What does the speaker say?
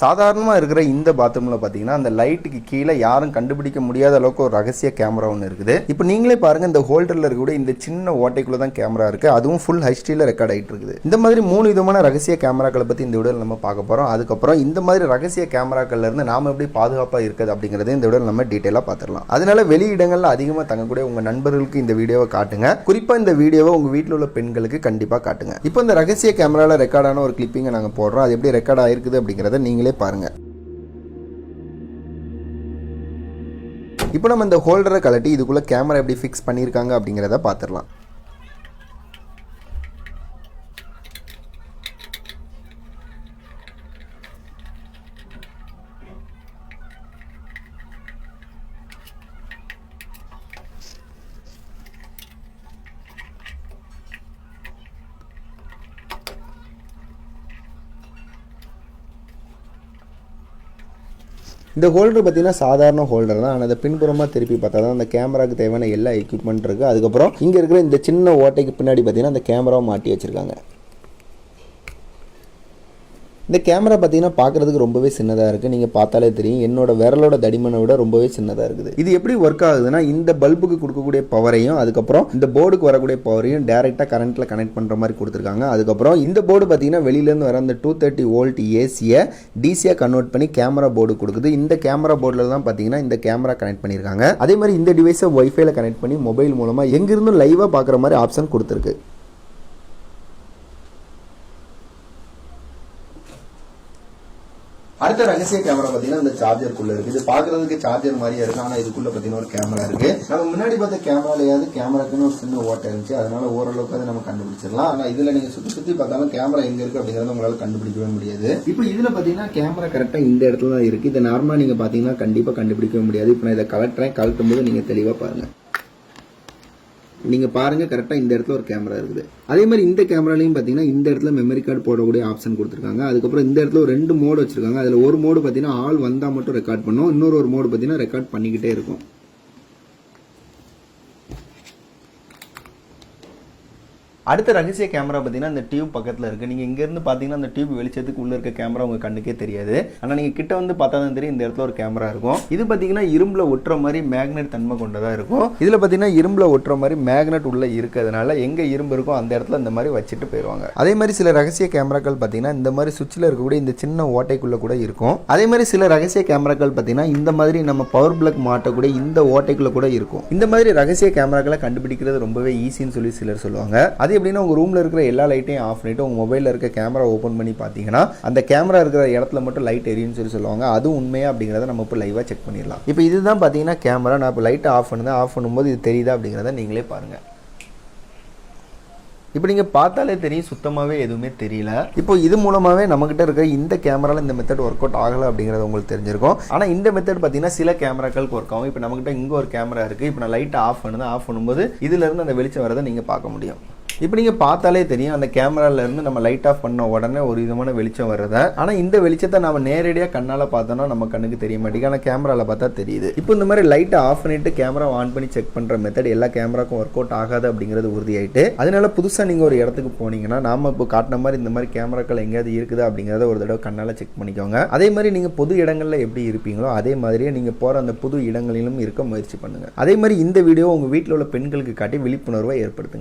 சாதாரணமாக இருக்கிற இந்த பாத்ரூமில் பார்த்தீங்கன்னா அந்த லைட்டுக்கு கீழே யாரும் கண்டுபிடிக்க முடியாத அளவுக்கு ஒரு ரகசிய கேமரா ஒன்று இருக்குது. இப்போ நீங்களே பாருங்க இந்த ஹோல்டரில் இருக்கக்கூடிய இந்த சின்ன ஓட்டைக்குள்ளே தான் கேமரா இருக்குது அதுவும் ஃபுல் ஹைஸ்டியில் ரெக்கார்ட் ஆகிட்டு இருக்குது. இந்த மாதிரி மூணு விதமான ரகசிய கேமராக்களை பற்றி இந்த விடல் நம்ம பார்க்க போகிறோம் அதுக்கப்புறம் இந்த மாதிரி ரகசிய கேமராக்கள்லேருந்து நாம் நாம எப்படி பாதுகாப்பாக இருக்குது அப்படிங்கிறத இந்த விடல் நம்ம டீட்டெயிலாக பார்த்துடலாம். அதனால வெளி இடங்களில் அதிகமாக தங்கக்கூடிய உங்கள் நண்பர்களுக்கு இந்த வீடியோவை காட்டுங்க. குறிப்பாக இந்த வீடியோவை உங்கள் வீட்டில் உள்ள பெண்களுக்கு கண்டிப்பாக காட்டுங்க. இப்போ இந்த ரகசிய கேமராவில் ரெக்கார்டான ஒரு கிளிப்பிங்கை நாங்கள் போடுறோம். அது எப்படி ரெக்கார்ட் ஆயிருக்குது அப்படிங்கிறத நீங்கள் பாருங்க. இப்போ நம்ம இந்த ஹோல்டரை கலட்டி இதுக்குள்ள கேமரா எப்படி ஃபிக்ஸ் பண்ணியிருக்காங்க அப்படிங்கிறத பார்த்துடலாம். இந்த ஹோல்டர் பார்த்தீங்கன்னா சாதாரண ஹோல்டர் தான். ஆனால் அதை பின்புறமாக திருப்பி பார்த்தா தான் அந்த கேமராக்கு தேவையான எல்லா எக்யூப்மெண்ட் இருக்குது அதுக்கப்புறம் இங்கே இருக்கிற இந்த சின்ன ஓட்டைக்கு பின்னாடி பார்த்தீங்கன்னா அந்த கேமராவை மாட்டி வச்சுருக்காங்க. இந்த கேமரா பார்த்தீங்கன்னா பார்க்குறதுக்கு ரொம்பவே சின்னதாக இருக்குது நீங்கள் பார்த்தாலே தெரியும். என்னோட விரலோட தடிமனை விட ரொம்பவே சின்னதாக இருக்குது. இது எப்படி ஒர்க் ஆகுதுன்னா இந்த பல்புக்கு கொடுக்கக்கூடிய பவரையும் அதுக்கப்புறம் இந்த போர்டுக்கு வரக்கூடிய பவரையும் டேரெக்டாக கரண்ட்டில் கனெக்ட் பண்ணுற மாதிரி கொடுத்துருக்காங்க. அதுக்கப்புறம் இந்த போர்டு பார்த்தீங்கன்னா வெளியிலேருந்து வர அந்த டூ தேர்ட்டி வோல்ட் ஏசியை டிசியாக கன்வெர்ட் பண்ணி கேமரா போர்டு கொடுக்குது. இந்த கேமரா போர்டில் தான் பார்த்தீங்கன்னா இந்த கேமரா கனெக்ட் பண்ணியிருக்காங்க. அதே மாதிரி இந்த டிவைஸை ஒய்ஃபைல கனெக்ட் பண்ணி மொபைல் மூலமாக எங்கிருந்தும் லைவாக பார்க்குற மாதிரி ஆப்ஷன் கொடுத்துருக்கு. அடுத்த ரகசிய கேமரா பார்த்தீங்கன்னா இந்த சார்ஜருக்குள்ள இருக்கு. இது பார்க்கறதுக்கு சார்ஜர் மாதிரியே இருக்கு. ஆனால் இதுக்குள்ள பார்த்தீங்கன்னா ஒரு கேமரா இருக்கு. நம்ம முன்னாடி பார்த்த கேமராலையாவது கேமராக்குன்னு ஒரு சின்ன ஓட்டை இருந்துச்சு. அதனால ஓரளவுக்கு அதை நம்ம கண்டுபிடிச்சிடலாம். ஆனால் இதுல நீங்க சுத்தி சுத்தி பார்த்தாலும் கேமரா எங்க இருக்கு அப்படிங்கறத உங்களால கண்டுபிடிக்கவே முடியாது. இப்போ இதுல பார்த்தீங்கன்னா கேமரா கரெக்டா இந்த இடத்துல தான் இருக்கு. இதை நார்மலா நீங்க பார்த்தீங்கன்னா கண்டிப்பா கண்டுபிடிக்கவே முடியாது. இப்போ நான் இதை கலட்டுறேன். கலட்டும் போது நீங்க தெளிவா பாருங்க. நீங்கள் பாருங்கள் கரெக்டாக இந்த இடத்துல ஒரு கேமரா இருக்குது. அதே மாதிரி இந்த கேமராலையும் பார்த்தீங்கன்னா இந்த இடத்துல மெமரி கார்டு போடக்கூடிய ஆப்ஷன் கொடுத்துருக்காங்க. அதுக்கப்புறம் இந்த இடத்துல ஒரு ரெண்டு மோடு வச்சுருக்காங்க. அதில் ஒரு மோடு பார்த்தீங்கன்னா ஆள் வந்தால் மட்டும் ரெக்கார்ட் பண்ணும். இன்னொரு ஒரு மோடு பார்த்தீங்கன்னா ரெக்கார்ட் பண்ணிக்கிட்டே இருக்கும். அடுத்த ரகசிய கேமரா பார்த்தீங்கன்னா இந்த டியூப் பக்கத்தில் இருக்குது நீங்கள் இங்கேருந்து பார்த்தீங்கன்னா அந்த டியூப் வெளிச்சத்துக்கு உள்ளே இருக்க கேமரா உங்கள் கண்ணுக்கே தெரியாது. ஆனால் நீங்கள் கிட்ட வந்து பார்த்தா தான் தெரியும் இந்த இடத்துல ஒரு கேமரா இருக்கும். இது பார்த்தீங்கன்னா இரும்பில் ஒட்டுற மாதிரி மேக்னெட் தன்மை கொண்டதாக இருக்கும். இதில் பார்த்தீங்கன்னா இரும்பில் ஒட்டுற மாதிரி மேக்னெட் உள்ளே இருக்கிறதுனால எங்கே இரும்பு இருக்கோ அந்த இடத்துல இந்த மாதிரி வச்சுட்டு போயிடுவாங்க அதே மாதிரி சில ரகசிய கேமராக்கள் பார்த்தீங்கன்னா இந்த மாதிரி சுவிட்சில் இருக்கக்கூடிய இந்த சின்ன ஓட்டைக்குள்ளே கூட இருக்கும். அதே மாதிரி சில ரகசிய கேமராக்கள் பார்த்தீங்கன்னா இந்த மாதிரி நம்ம பவர் பிளக் மாட்டக்கூடிய இந்த ஓட்டைக்குள்ளே கூட இருக்கும். இந்த மாதிரி ரகசிய கேமராக்களை கண்டுபிடிக்கிறது ரொம்பவே ஈஸின்னு சொல்லி சிலர் சொல்லுவாங்க. அது எப்படின்னா உங்கள் ரூமில் இருக்கிற எல்லா லைட்டையும் ஆஃப் பண்ணிட்டு உங்கள் மொபைலில் இருக்க கேமரா ஓப்பன் பண்ணி பார்த்தீங்கன்னா அந்த கேமரா இருக்கிற இடத்துல மட்டும் லைட் எரியும்னு சொல்லி சொல்லுவாங்க. அது உண்மையா அப்படிங்கிறத நம்ம இப்போ லைவாக செக் பண்ணிடலாம். இப்போ இதுதான் பார்த்தீங்கன்னா கேமரா நான் இப்போ லைட்டை ஆஃப் பண்ணுறேன் ஆஃப் பண்ணும்போது இது தெரியுதா அப்படிங்கிறத நீங்களே பாருங்கள் இப்போ நீங்கள் பார்த்தாலே தெரியும். சுத்தமாகவே எதுவுமே தெரியல. இப்போ இது மூலமாகவே நம்மகிட்ட இருக்கிற இந்த கேமரால இந்த மெத்தட் ஒர்க் அவுட் ஆகலை அப்படிங்கிறது உங்களுக்கு தெரிஞ்சிருக்கும். ஆனால் இந்த மெத்தட் பார்த்தீங்கன்னா சில கேமராக்களுக்கு ஒர்க் ஆகும். இப்போ நம்மகிட்ட இங்கே ஒரு கேமரா இருக்குது இப்போ நான் லைட்டை ஆஃப் பண்ணுது. ஆஃப் பண்ணும்போது இதுலேருந்து அந்த வெளிச்சம் வரதை நீங்கள் பார்க்க முடியும். இப்போ நீங்கள் பார்த்தாலே தெரியும் அந்த கேமராலேருந்து நம்ம லைட் ஆஃப் பண்ண உடனே ஒரு விதமான வெளிச்சம் வர்றத ஆனால் இந்த வெளிச்சத்தை நம்ம நேரடியாக கண்ணால் பார்த்தோம்னா நம்ம கண்ணுக்கு தெரிய மாட்டேங்குது. ஆனால் கேமராவில் பார்த்தா தெரியுது. இப்போ இந்த மாதிரி லைட்டை ஆஃப் பண்ணிட்டு கேமரா ஆன் பண்ணி செக் பண்ணுற மெத்தட் எல்லா கேமராக்கும் ஒர்க் அவுட் ஆகாது அப்படிங்கிறது உறுதியாயிட்டு அதனால புதுசாக நீங்கள் ஒரு இடத்துக்கு போனீங்கன்னா நாம இப்போ காட்டின மாதிரி இந்த மாதிரி கேமராக்கள் எங்கேயாவது இருக்குதா அப்படிங்கிறத ஒரு தடவை கண்ணால் செக் பண்ணிக்கோங்க. அதே மாதிரி நீங்கள் பொது இடங்களில் எப்படி இருப்பீங்களோ அதே மாதிரியே நீங்கள் போகிற அந்த புது இடங்களிலும் இருக்க முயற்சி பண்ணுங்க. அதே மாதிரி இந்த வீடியோ உங்கள் வீட்டில் உள்ள பெண்களுக்கு காட்டி விழிப்புணர்வை ஏற்படுத்துங்க.